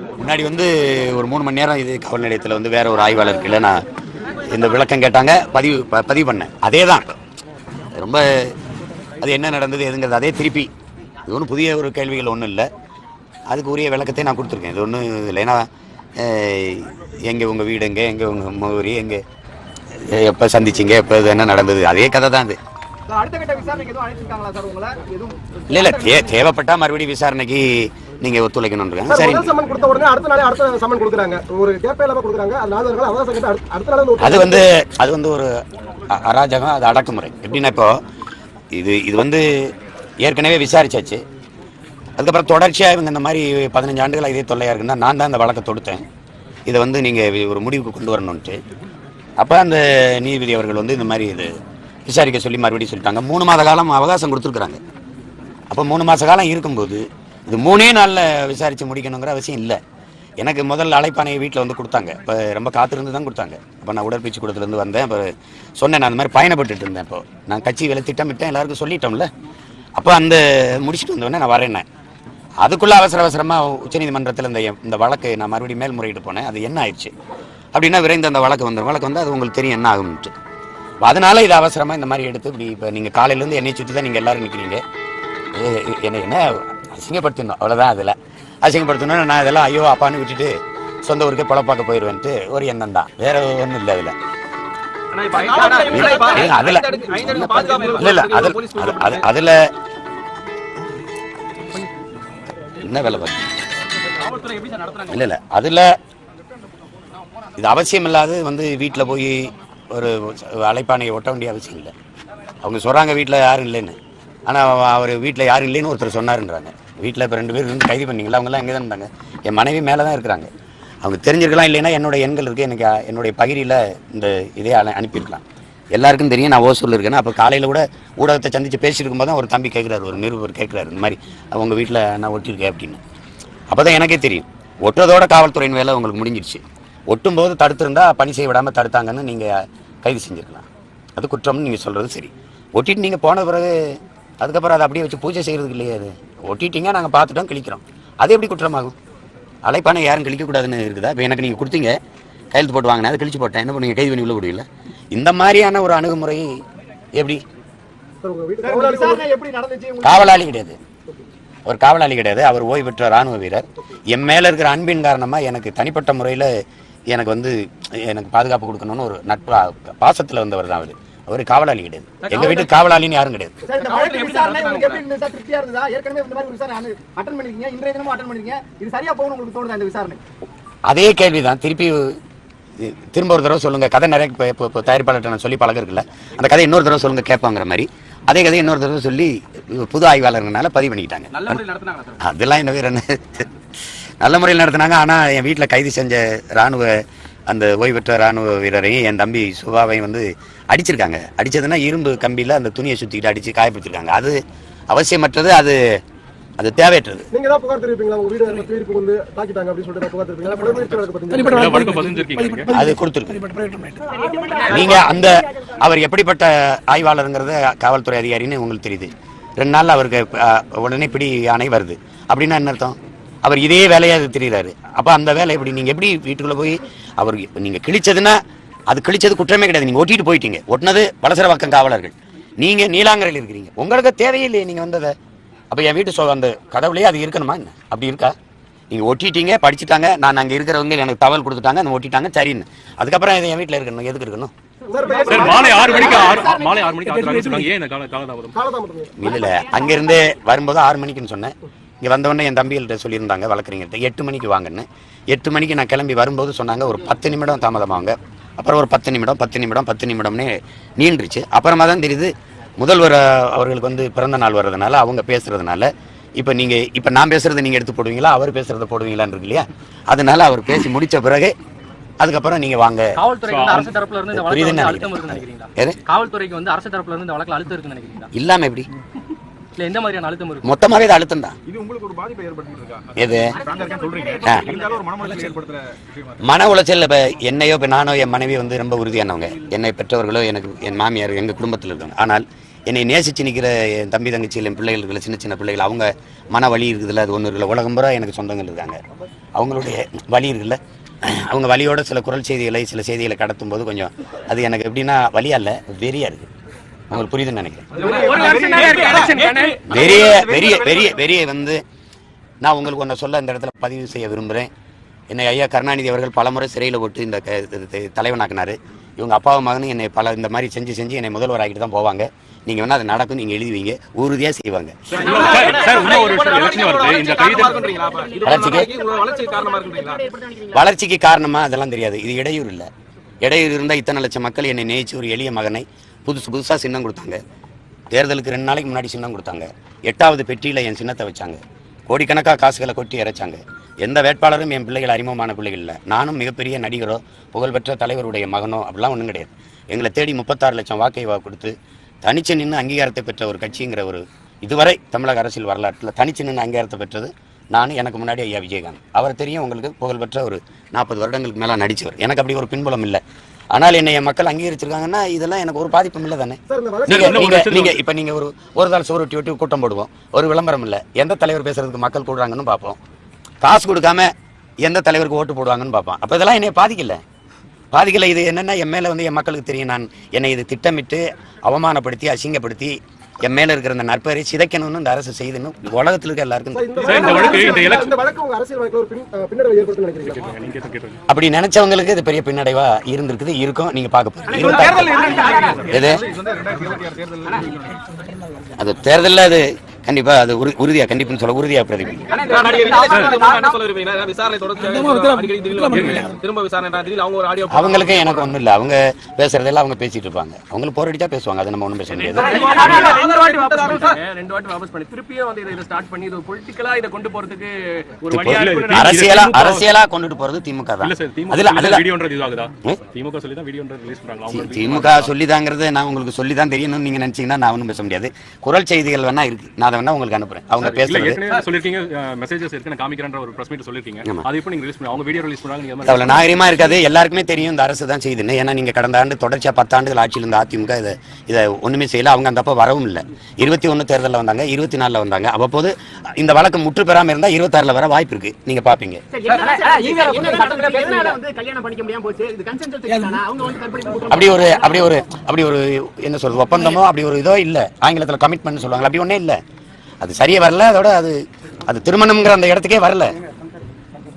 முன்னாடி வந்து ஒரு மூணு மணி நேரம் இது காவல் நிலையத்தில் வந்து வேற ஒரு ஆய்வாளர் இருக்குல்ல நான் இந்த விளக்கம் கேட்டாங்க. பதிவு ப- பதிவு பண்ணேன். அதே தான் ரொம்ப அது என்ன நடந்தது எதுங்கிறது அதே திருப்பி. இது ஒன்றும் புதிய ஒரு கேள்விகள் ஒன்றும் இல்லை. அதுக்கு உரிய விளக்கத்தை நான் கொடுத்துருக்கேன். இது ஒன்றும் இல்லை ஏன்னா எங்கே உங்கள் வீடு எங்கே? எங்கே உங்கள் முகவரி எங்கே எப்போ சந்திச்சிங்க? எப்போ இது என்ன நடந்தது? அதே கதை தான் இது. இல்லை இல்லை தேவைப்பட்டா மறுபடியும் விசாரணைக்கு நீங்கள் ஒத்துழைக்கணுன்றாங்க சார் சரி. முதல் சம்மன் கொடுத்த உடனே அடுத்த நாளே அடுத்த சம்மன் கொடுக்குறாங்க. ஒரு கேப்பே இல்லாம கொடுக்குறாங்க. அது வந்து அது வந்து அது வந்து ஒரு அராஜகம் அது அடக்குமுறை. எப்படின்னா இப்போ இது இது வந்து ஏற்கனவே விசாரிச்சாச்சு. அதுக்கப்புறம் தொடர்ச்சியாக இவங்க இந்த மாதிரி பதினஞ்சு ஆண்டுகளாக இதே தொல்லையாக இருக்குன்னா நான் தான் இந்த வழக்கை தொடுத்தேன். இதை வந்து நீங்கள் ஒரு முடிவுக்கு கொண்டு வரணுன்ட்டு அப்போ அந்த நீதிபதி அவர்கள் வந்து இந்த மாதிரி இது விசாரிக்க சொல்லி மறுபடியும் சொல்லிட்டாங்க. மூணு மாத காலம் அவகாசம் கொடுத்துருக்குறாங்க. அப்போ மூணு மாத காலம் இருக்கும்போது இது மூணே நாளில் விசாரித்து முடிக்கணுங்கிற அவசியம் இல்லை. எனக்கு முதல் அழைப்பானையை வீட்டில் வந்து கொடுத்தாங்க. இப்போ ரொம்ப காத்திருந்து தான் கொடுத்தாங்க. அப்போ நான் உடற்பயிற்சி கூடத்துலேருந்து வந்தேன். அப்போ சொன்னேன் நான் அந்த மாதிரி பயணப்பட்டுட்டு இருந்தேன் இப்போ. நான் கட்சி வேலை திட்டமிட்டேன் எல்லாருக்கும் சொல்லிட்டோம்ல. அப்போ அந்த முடிச்சுட்டு வந்தோடனே நான் வரேன்னேன் அதுக்குள்ளே அவசர அவசரமாக உச்சநீதிமன்றத்தில் இந்த இந்த வழக்கு நான் மறுபடியும் மேல்முறையிட்டு போனேன். அது என்ன ஆயிடுச்சு? அப்படின்னா விரைந்து அந்த வழக்கு வந்து வழக்கு வந்து அது உங்களுக்கு தெரியும் என்ன ஆகும்ட்டு அதனால இது அவசரமாக இந்த மாதிரி எடுத்து இப்படி இப்போ நீங்கள் காலையிலேருந்து என்னை சுற்றி தான் நீங்கள் எல்லாரும் நிற்கிறீங்க என்ன என்ன? அசிங்கப்படுத்தணும் அவ்வளோதான் அதில். அசிங்கப்படுத்தணும்னா நான் இதெல்லாம் ஐயோ அப்பான்னு விட்டுட்டு சொந்த ஊருக்கே பொழப்பாக்க போயிடுவேன்ட்டு ஒரு எண்ணம் தான். வேற ஒன்றும் இல்லை அதில். அதுல. இல்ல இல்ல அதுல அது- அது அதுல என்ன வேலை பார்த்து இல்ல இல்ல. அதுல இது அவசியம் இல்லாது வந்து வீட்டில் போய் ஒரு அழைப்பானையை ஒட்ட வேண்டிய அவசியம் இல்லை. அவங்க சொல்கிறாங்க வீட்டில் யாரும் இல்லைன்னு. ஆனால் அவர் வீட்டில் யாரும் இல்லைன்னு ஒருத்தர் சொன்னாருன்றாங்க. வீட்டில் இப்போ ரெண்டு பேர் இருந்து கைது பண்ணீங்களா? அவங்கெல்லாம் இங்கே தான் இருந்தாங்க. என் மனைவி மேலே தான் இருக்கிறாங்க. அவங்க தெரிஞ்சிருக்கலாம் இல்லைன்னா என்னோட எண்கள் இருக்குது எனக்கு என்னுடைய பகிரியில் இந்த இதே அனு- அனுப்பியிருக்கலாம். எல்லாருக்கும் தெரியும். நான் ஓசூரில் இருக்கேன் அப்போ காலையில் கூட ஊடகத்தை சந்தித்து பேசியிருக்கும் இருக்கும்போது தான் ஒரு தம்பி கேட்குறாரு ஒரு நிருபர் கேட்குறாரு இந்த மாதிரி உங்கள் வீட்டில் நான் ஒட்டியிருக்கேன் அப்படின்னு. அப்போ தான் எனக்கே தெரியும். ஒட்டுறதோட காவல்துறையின் வேலை உங்களுக்கு முடிஞ்சிடுச்சு ஒட்டும் ஒட்டும்போது தடுத்திருந்தா பணி செய்ய விடாமல் தடுத்தாங்கன்னு நீங்கள் கைது செஞ்சுருக்கலாம். அது குற்றம்னு நீங்கள் சொல்கிறது சரி. ஒட்டிட்டு நீங்கள் போன பிறகு அதுக்கப்புறம் அதை அப்படியே வச்சு பூஜை செய்கிறதுக்கு இல்லையா அது. ஒட்டிட்டீங்க நாங்கள் பார்த்துட்டோம் கிழிக்கிறோம். அது எப்படி குற்றமாகும்? அழைப்பானை யாரும் கிழிக்கக்கூடாதுன்னு இருக்குதா? இப்போ எனக்கு நீங்கள் கொடுத்தீங்க கையெழுத்து போட்டு வாங்கினேன் அதை கிழிச்சு போட்டேன். என்ன பண்ணுங்க? கைது பண்ணி உள்ள முடியல இந்த மாதிரியான ஒரு அணுகுமுறை எப்படி? காவலாளி கிடையாது. ஒரு காவலாளி கிடையாது. அவர் ஓய்வு பெற்ற ராணுவ வீரர். என் மேல இருக்கிற அன்பின் காரணமா எனக்கு தனிப்பட்ட முறையில் எனக்கு வந்து எனக்கு பாதுகாப்பு கொடுக்கணும்னு ஒரு நட்பு பாசத்தில் வந்தவர் தான் அவர். அவர் காவலாளி கிடையாது. எங்க வீட்டுக்கு காவலாளின்னு யாரும் கிடையாது. சார், இந்த வழக்கு விசாரணை உங்களுக்கு எப்படி இருந்தது? சார்? திருப்தியா இருந்ததா? ஏற்கனவே இந்த மாதிரி ஒரு விசாரணை அட்டன் பண்ணிருக்கீங்க. இன்றைய தினமும் அட்டன் பண்ணிருக்கீங்க. இது சரியா போகணும் உங்களுக்கு தோணுதா இந்த விசாரணை? அதே கேள்விதான். திருப்பி திரும்ப ஒரு தடவை சொல்லுங்க. கதை நிறைய தயாரிப்பாளர்கிட்ட நான் சொல்லி பழக இருக்குல்ல அந்த கதை இன்னொரு தடவை சொல்லுங்க கேட்பாங்கிற மாதிரி. அதே கதை இன்னொரு தடவை சொல்லி புது ஆய்வாளர்னால பதிவு பண்ணிக்கிட்டாங்க. அதெல்லாம் என்ன வேற என்ன? நல்ல முறையில் நடத்தினாங்க. ஆனால் என் வீட்டில் கைது செஞ்ச ராணுவ அந்த ஓய்வு பெற்ற ராணுவ வீரரையும் என் தம்பி சுபாவையும் வந்து அடிச்சிருக்காங்க. அடிச்சதுன்னா இரும்பு கம்பியில் அந்த துணியை சுற்றிக்கிட்டு அடித்து காயப்படுத்திருக்காங்க. அது அவசியமற்றது அது அது தேவையற்றது. நீங்க தான் புகார் தெரிவிப்பீங்களா? உங்க வீடு அந்த தீர்ப்பு வந்து தாக்கிட்டாங்க அப்படின்னு சொல்லிட்டு நான் புகார் தெரிவிப்பீங்களா? குறைமுயற்சி வழக்கு பார்த்தீங்கன்னா வழக்கு பதிஞ்சிருக்கீங்க அது கொடுத்துருக்கு நீங்க அந்த அவர் எப்படிப்பட்ட ஆய்வாளருங்கிறத காவல்துறை அதிகாரின்னு உங்களுக்கு தெரியுது. ரெண்டு நாள்ல அவருக்கு உடனே பிடி ஆணை வருது. அப்படின்னா என்ன அர்த்தம்? அவர் இதே வேலையா அது தெரியுறாரு. அப்ப அந்த வேலை எப்படி? நீங்க எப்படி வீட்டுக்குள்ள போய் அவர் நீங்க கிழிச்சதுன்னா அது கிழிச்சது குற்றமே கிடையாது. நீங்க ஒட்டிட்டு போயிட்டீங்க. ஒட்டினது வலசரவாக்கம் காவலர்கள். நீங்க நீலாங்கரையில் இருக்கிறீங்க. உங்களுக்கு தேவையில்லையே நீங்க வந்ததை. அப்ப என் வீட்டு சொ அந்த கதவுலயே அது இருக்கணுமா என்ன? அப்படி இருக்கா? நீங்க ஒட்டிட்டீங்க படிச்சுட்டாங்க. நான் அங்க இருக்கிறவங்க எனக்கு தகவல் கொடுத்துட்டாங்க அந்த ஒட்டிட்டாங்க சரின்னு. அதுக்கப்புறம் இது என் வீட்டில் இருக்கணும். எதுக்கு இருக்கணும்? மாலை ஆறு மணிக்கு ஆறு மாலை ஆறு மணிக்கு காலதாமதம்? இல்ல. அங்கிருந்து வரும்போது ஆறு மணிக்குன்னு சொன்னேன். இங்க வந்தவொடனே என் தம்பிகள்கிட்ட சொல்லியிருந்தாங்க வழக்கறிஞர்கிட்ட எட்டு மணிக்கு வாங்கன்னு. எட்டு மணிக்கு நான் கிளம்பி வரும்போது சொன்னாங்க ஒரு பத்து நிமிடம் தாமதமாங்க அப்புறம் ஒரு பத்து நிமிடம் பத்து நிமிடம் பத்து நிமிடம்னு நீண்டுருச்சு. அப்புறமா தான் தெரியுது முதல்வர் அவர்களுக்கு வந்து பிறந்த நாள் வர்றதுனால அவங்க பேசுறதுனால இப்போ நீங்க இப்போ நான் பேசுறதை நீங்க எடுத்து போடுவீங்களா அவர் பேசுறதை போடுவீங்களான்னு இருக்கு இல்லையா? அதனால அவர் பேசி முடிச்ச பிறகு அதுக்கப்புறம் நீங்க வாங்க. காவல்துறைக்கு வந்து அரசு தரப்புல இருந்து இந்த வழக்குல புரியுதுன்னு வந்து அழுத்தம் இருக்குன்னு நினைக்கிறேன் நினைக்கிறீங்களா? எது? காவல்துறைக்கு வந்து அரசு தரப்புல இருந்து இந்த வழக்குல அழுத்தம் இருக்குன்னு நினைக்கிறீங்களா? இல்லாம எப்படி? இல்ல எந்த மாதிரியான அழுத்தம் இருக்கு மொத்தமாவே இது அழுத்தம் தான். இது உங்களுக்கு ஒரு பாதிப்பை ஏற்படுத்திட்டு இருக்கா? எது? மன உளைச்சல் இப்போ என்னையோ இப்போ நானோ என் மனைவி வந்து ரொம்ப உறுதியானவங்க. என்னை பெற்றவர்களோ எனக்கு என் மாமியார் எங்கள் குடும்பத்தில் இருக்காங்க. ஆனால் என்னை நேசிச்சு நிற்கிற என் தம்பி தங்கச்சிகள் என் பிள்ளைகள் இருக்குல்ல சின்ன சின்ன பிள்ளைகள் அவங்க மன வலி இருக்குதுல்ல அது ஒன்று இருக்குல்ல. உலகம் பூரா எனக்கு சொந்தங்கள் இருக்காங்க. அவங்களுடைய வலி இருக்குல்ல. அவங்க வலியோட சில குரல் செய்திகளை சில செய்திகளை கடத்தும் போது கொஞ்சம் அது எனக்கு எப்படின்னா வலியா இல்லை வெறியா இருக்கு. உங்களுக்கு புரியுதுன்னு நினைக்கிறேன். பெரிய பெரிய பெரிய பெரிய வந்து நான் உங்களுக்கு ஒன்றை சொல்ல இந்த இடத்துல பதிவு செய்ய விரும்புகிறேன் என்னை ஐயா கருணாநிதி அவர்கள் பலமுறை சிறையில் போட்டு இந்த தலைவனாக்குனாரு. இவங்க அப்பாவும் மகனும் என்னை பல இந்த மாதிரி செஞ்சு செஞ்சு என்னை முதல்வர் ஆகிட்டு தான் போவாங்க. நீங்கள் வேணால் அது நடக்கும் நீங்கள் எழுதி வைங்க உறுதியாக செய்வாங்க வளர்ச்சிக்கு வளர்ச்சி காரணமா இருக்குங்களா வளர்ச்சிக்கு காரணமா? அதெல்லாம் தெரியாது. இது இடையூறு இல்லை. இடையூறு இருந்தால் இத்தனை லட்சம் மக்கள் என்னை நேசிச்சு ஒரு எளிய மகனை புதுசு புதுசாக சின்னம் கொடுத்தாங்க. தேர்தலுக்கு ரெண்டு நாளைக்கு முன்னாடி சின்னம் கொடுத்தாங்க. எட்டாவது பெட்டியில் என் சின்னத்தை வச்சாங்க. கோடிக்கணக்காக காசுகளை கொட்டி இறைச்சாங்க. எந்த வேட்பாளரும் என் பிள்ளைகள் அறிமுகமான பிள்ளைகள் இல்லை. நானும் மிகப்பெரிய நடிகரோ புகழ்பெற்ற தலைவருடைய மகனோ அப்படிலாம் ஒன்றும் கிடையாது. எங்களை தேடி முப்பத்தாறு லட்சம் வாக்கை வா கொடுத்து தனிச்சு நின்று அங்கீகாரத்தை பெற்ற ஒரு கட்சிங்கிற ஒரு இதுவரை தமிழக அரசியல் வரலாற்றில் தனிச்சு நின்று அங்கீகாரத்தை பெற்றது நான் எனக்கு முன்னாடி ஐயா விஜயகாந்த். அவர் தெரியும் உங்களுக்கு புகழ்பெற்ற ஒரு நாற்பது வருடங்களுக்கு மேலே நடித்தவர் எனக்கு அப்படி ஒரு பின்புலம் இல்லை. ஆனால் என்னை என் மக்கள் அங்கீகரிச்சிருக்காங்கன்னா இதெல்லாம் எனக்கு ஒரு பாதிப்பும் இல்லை தானே. சார் இந்த வளர்ச்சி நீங்க இன்னும் ஒரு நீங்க விஷயம் நீங்க இப்ப நீங்க ஒரு ஒரு நாள் சோறு ஒட்டி ஒட்டி கூட்டம் போடுவோம். ஒரு விளம்பரம் இல்ல. எந்த தலைவர் பேசுறதுக்கு மக்கள் கூடுறாங்கன்னு பார்ப்போம். காசு கொடுக்காம எந்த தலைவருக்கு ஓட்டு போடுவாங்கன்னு பார்ப்போம். அப்ப இதெல்லாம் என்னை பாதிக்கல. பாதிக்கல இது என்னன்னா என் மேல வந்து என் மக்களுக்கு தெரியும். நான் என்னை இது திட்டமிட்டு அவமானப்படுத்தி அசிங்கப்படுத்தி என் மேல இருக்கிற அந்த நற்பெயரை சிதைக்கணும்னு இந்த அரசு செய்துன்னு உலகத்துல இருக்க எல்லாருக்கும் அப்படி நினைச்சவங்களுக்கு இது பெரிய பின்னடைவா இருந்திருக்குது இருக்கும் நீங்க பார்க்க போறீங்க. எது? அது தேர்தலில் அது கண்டிப்பா அது உறுதியா கண்டிப்புன்னு சொல்ல உறுதியா பிரதிபலிக்கும் அவங்களுக்கும் எனக்கு ஒண்ணும் இல்ல அவங்க பேசுறதெல்லாம் அவங்க பேசிட்டு இருப்பாங்க அவங்களுக்கு போர் அடிச்சா பேசுவாங்க அதை நம்ம ஒண்ணும் பேச முடியாது அரசியலா திமுக அரசியலா கொண்டுட்டு போறது திமுக தான் அதுல அதுல திமுக சொல்லி தான் திமுக சொல்லிதாங்கிறது நான் உங்களுக்கு சொல்லி தான் தெரியணும்னு நீங்க நினைச்சீங்கன்னா நான் ஒன்றும் பேச முடியாது குரல் செய்திகள் வேணா இருக்கு நான் அதை வேணா உங்களுக்கு அனுப்புறேன். அவங்க பேசுறது. ஏற்கனவே சொல்லிருக்கீங்க மெசேஜஸ் இருக்கு நான் காமிக்கிறேன்ற ஒரு பிரஸ் மீட் சொல்லிருக்கீங்க. அது இப்போ நீங்க ரிலீஸ் பண்ணி அவங்க வீடியோ ரிலீஸ் பண்ணாங்க நீங்க அவ்வளவு நாகரிகமா இருக்காது. எல்லாருக்குமே தெரியும் இந்த அரசு தான் செய்யுதுன்னு. ஏன்னா நீங்க கடந்த ஆண்டு தொடர்ச்சியா பத்தாண்டுகள் ஆட்சியில் இருந்த அதிமுக இதை இதை ஒண்ணுமே செய்யல. அவங்க அந்த அப்ப வரவும் இல்லை. இருபத்தி ஒண்ணு தேர்தலில் வந்தாங்க இருபத்தி நாலுல வந்தாங்க. அவ்வப்போது இந்த வழக்கு முற்று பெறாம இருந்தா இருபத்தாறுல வர வாய்ப்பு இருக்கு. நீங்க பாப்பீங்க. கல்யாணம் பண்ணிக்க முடியாம போச்சு. இது கன்சென்ட் அவங்க வந்து கற்பழிப்பு அப்படி ஒரு அப்படி ஒரு அப்படி ஒரு என்ன சொல்றது ஒப்பந்தமோ அப்படி ஒரு இதோ இல்ல. ஆங்கிலத்துல கமிட்மெண்ட் சொல்லுவாங்க. அப்படி ஒண்ணே இல்ல. அது சரியாக வரல அதோட அது அது திருமணம்ங்கிற அந்த இடத்துக்கே வரல.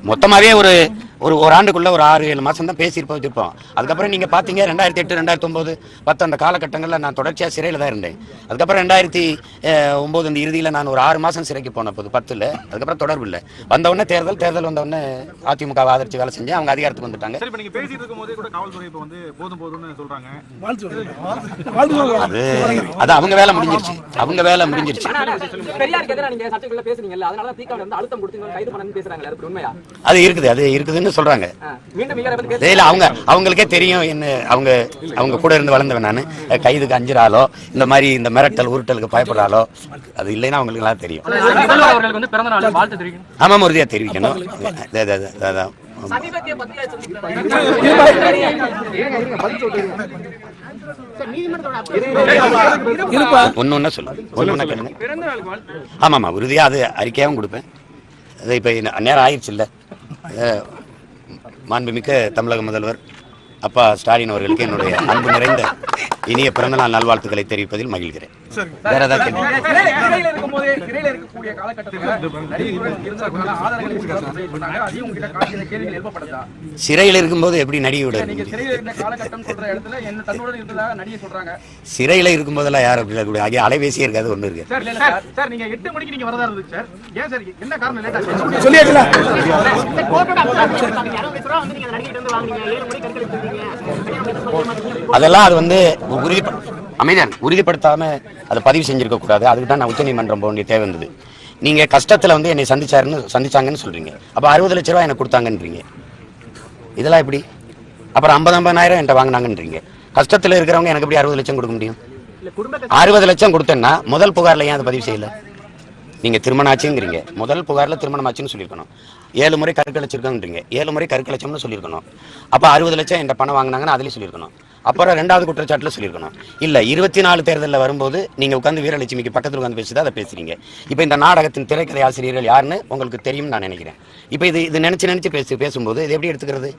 மொத்தமாகவே ஒரு ஒரு ஒரு ஆண்டுக்குள்ள ஒரு ஆறு ஏழு மாசம் தான் பேசியிருப்போம் வச்சிருப்போம். அதுக்கப்புறம் நீங்க பாத்தீங்க ரெண்டாயிரத்தி எட்டு ரெண்டாயிரத்தி ஒன்பது பத்து அந்த காலகட்டங்களில் நான் தொடர்ச்சியா சிறையில தான் இருந்தேன். அதுக்கப்புறம் ரெண்டாயிரத்தி அஹ், ஒன்பது அந்த இறுதியில நான் ஒரு ஆறு மாசம் சிறைக்கு போன போது பத்துல. அதுக்கப்புறம் தொடர்பு இல்லை. வந்த உடனே தேர்தல் தேர்தல் வந்த உடனே அதிமுக ஆதரிச்சு வேலை செஞ்சேன். அவங்க அதிகாரத்துக்கு வந்துட்டாங்க. சரி இப்ப நீங்க பேசிட்டு இருக்கும் போதே கூட காவல்துறை இப்ப வந்து போதும் போதும்னு சொல்றாங்க. அது அது அவங்க வேலை முடிஞ்சிருச்சு. அவங்க வேலை முடிஞ்சிருச்சு. பெரியாருக்கு எதிராக நீங்க சர்ச்சைக்குள்ள பேசுறீங்கல்ல அதனால தான் தீக்காவில வந்து அழுத்தம் கொடுத்து கைது பண்ணணும்னு பேசுறாங்க அது உண்மையா? அது இருக்குது அது இருக்குதுன்னு சொல்றாங்க இல்ல அவங்க அவங்களுக்கே தெரியும் என்ன அவங்க அவங்க கூட இருந்து வளர்ந்தவன் நான் கைதுக்கு அஞ்சுறாலோ இந்த மாதிரி இந்த மிரட்டல் உருட்டலுக்கு பயப்படுறாலோ அது இல்லைன்னா அவங்களுக்கு எல்லாம் தெரியும் ஆமாம் உறுதியா தெரிவிக்கணும் அது- அது- அது- அது- அதான். ஒண்ணா சொல்லு ஒண்ணா கேளுங்க ஆமா ஆமா உறுதியா அது அறிக்கையாவும் கொடுப்பேன் அது இப்ப நேரம் ஆயிடுச்சு இல்ல மாண்புமிக்க தமிழக முதல்வர் அப்பா ஸ்டாலின் அவர்களுக்கு என்னுடைய அன்பு நிறைந்த இனிய பிறந்தநாள் நல்வாழ்த்துக்களை தெரிவிப்பதில் மகிழ்கிறேன். வேற ஏதாவது கேள்வி? சிறையில இருக்கும்போது சிறையில இருக்கக்கூடிய காலகட்டத்தில் சிறையில் எப்படி நடிகையோட நீங்க இருந்தீங்க? சிறையில இருந்த காலகட்டம் சொல்ற இடத்துல என்ன தன்னுடன் இருந்ததாக நடிகை சொல்றாங்க. சிறையில இருக்கும்போதெல்லாம் யாரும் அப்படி இருக்கக்கூடாது அங்கே அலைபேசியே இருக்காது ஒண்ணு இருக்கு சார் சார் சார் நீங்க எட்டு மணிக்கு நீங்க வரதா இருந்துச்சு சார். ஏன் சார் என்ன காரணம் லேட் ஆச்சு சொல்லியாச்சுல. அதெல்லாம் அது வந்து அமைதியான் உறுதிப்படுத்தாம அதை பதிவு செஞ்சிருக்க கூடாது. அதுக்கு தான் நான் உச்சநீதிமன்றம் போக வேண்டிய தேவை இருந்தது. நீங்க கஷ்டத்துல வந்து என்னை சந்திச்சாருன்னு சந்திச்சாங்கன்னு சொல்றீங்க. அப்ப அறுபது லட்ச ரூபாய் எனக்கு கொடுத்தாங்கன்றீங்க. இதெல்லாம் எப்படி? அப்புறம் ஐம்பது ஐம்பதாயிரம் என்கிட்ட வாங்கினாங்கன்றீங்க. கஷ்டத்துல இருக்கிறவங்க எனக்கு எப்படி அறுபது லட்சம் கொடுக்க முடியும்? அறுபது லட்சம் கொடுத்தேன்னா முதல் புகார்ல ஏன் அதை பதிவு செய்யல? நீங்க திருமணம் ஆச்சுங்கிறீங்க. முதல் புகார்ல திருமணம் ஆச்சுன்னு சொல்லியிருக்கணும். ஏழு முறை கருக்கலைச்சிருக்கோன்றீங்க ஏழு முறை கருக்கலைச்சம்னு சொல்லியிருக்கணும். அப்ப அறுபது லட்சம் என்கிட்ட பணம் வாங்கினாங்கன்னு அதுலேயும் சொல்லியிருக்கணும். அப்புறம் ரெண்டாவது குற்றச்சாட்டுல சொல்லியிருக்கணும். இல்ல இருபத்தி நாலு தேர்தலில் வரும்போது நீங்க உட்காந்து வீரலட்சுமிக்கு பக்கத்துல உட்காந்து பேசுதா அதை பேசுறீங்க. இப்போ இந்த நாடகத்தின் திரைக்கதை ஆசிரியர்கள் யாருன்னு உங்களுக்கு தெரியும் நான் நினைக்கிறேன். இப்போ இது இது நினைச்சு நினைச்சு பேசு பேசும்போது இது எப்படி எடுத்துக்கிறது?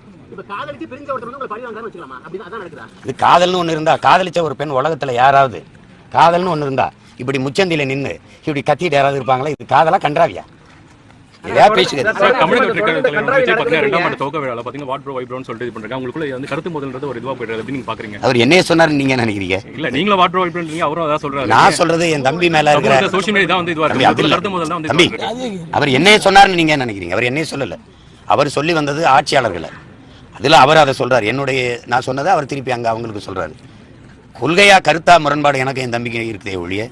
இது காதல்னு ஒண்ணு இருந்தா காதலிச்ச ஒரு பெண் உலகத்துல யாராவது காதல்னு ஒண்ணு இருந்தா இப்படி முச்சந்தில நின்னு இப்படி கத்திட்டு யாராவது இருப்பாங்களா? இது காதலா கன்றாவியா? நீங்க பாக்குறீங்க? அவர் என்னைய சொன்னாருன்னு நீங்க நினைக்கிறீங்க? இல்ல நீங்களும் வாட் ப்ரோ வைப்ரோன்றீங்க அவரும் அதான் சொல்றாரு. நான் சொல்றது என் தம்பி மேல இருக்கிற சோஷியல் மீடியா வந்து இதுவா தம்பி, அது இருக்கு இல்ல. கருத்து மோதல் தான் வந்து தம்பி இதுவா இருக்கு. அவர் என்னைய சொன்னாருன்னு நீங்க நினைக்கிறீங்க? அவர் என்னைய சொல்லல. அவர் சொல்லி வந்தது ஆட்சியாளர்களை. அதுல அவர் அதை சொல்றாரு. என்னுடைய நான் சொன்னதை அவர் திருப்பி அங்க அவங்களுக்கு சொல்றாரு. கொள்கையா கருத்தா முரண்பாடு எனக்கு என் தம்பிக்கு இருக்குதே ஒழிய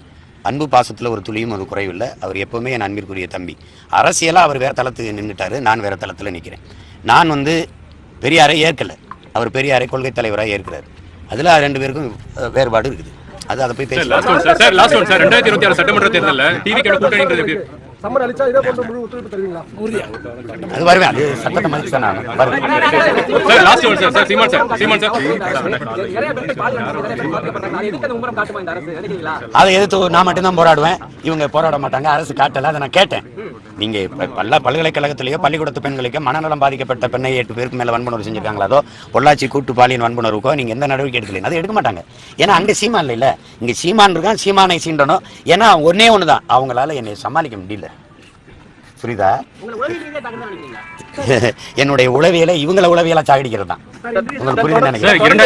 அன்பு பாசத்துல ஒரு துளியும் ஒரு குறைவில்லை. அவர் எப்பவுமே என் அன்பிற்குரிய தம்பி. அரசியலா அவர் வேற தளத்துக்கு நின்றுட்டாரு நான் வேற தளத்துல நிக்கிறேன். நான் வந்து பெரியாரை ஏற்கல. அவர் பெரியாரை கொள்கை தலைவராக ஏற்கிறார். அதுல ரெண்டு பேருக்கும் வேறுபாடு இருக்குது. அது அதை போய் பேசலாம் சார் லாஸ்ட் ஒன் சார் ரெண்டாயிரத்தி இருபத்தி ஆறு சட்டமன்ற தேர்தலில் டிவி கேட கூட்டணின்றது சம்மன் அளிச்சா இதே போன்ற முழு ஒத்துழைப்பு தருவீங்களா? அது வருவேன் அது சட்டத்தை மதிச்சு தான் நான். வருவேன் sir last sir sir Seeman sir Seeman sir. அதை எதிர்த்து நான் மட்டும்தான் போராடுவேன். இவங்க போராட மாட்டாங்க அரசு காட்டல அதை நான் கேட்டேன். நீங்க பல்ல பல்கலைக்கழகத்திலேயோ பள்ளிக்கூடத்து பெண்களுக்கோ மனநலம் பாதிக்கப்பட்ட பெண்ணை எட்டு பேருக்கு மேல வன்புணர்வு செஞ்சிருக்காங்களா? அதோ பொள்ளாச்சி கூட்டு பாலியல் வன்புணர்வுக்கோ நீங்க எந்த நடவடிக்கை எடுக்கல அதை எடுக்க மாட்டாங்க. ஏன்னா அங்க சீமான் இல்ல. இங்க சீமான் இருக்கான் சீமானை சீண்டணும். ஏன்னா ஒன்னே ஒண்ணுதான். அவங்களால என்னை சமாளிக்க முடியல. புரியுதா? என்னுடைய உளவியலை இவங்கள உளவியலா சாகடிக்கிறது தான் உங்களுக்கு புரியுதுன்னு சார் நினைக்கிறேன்.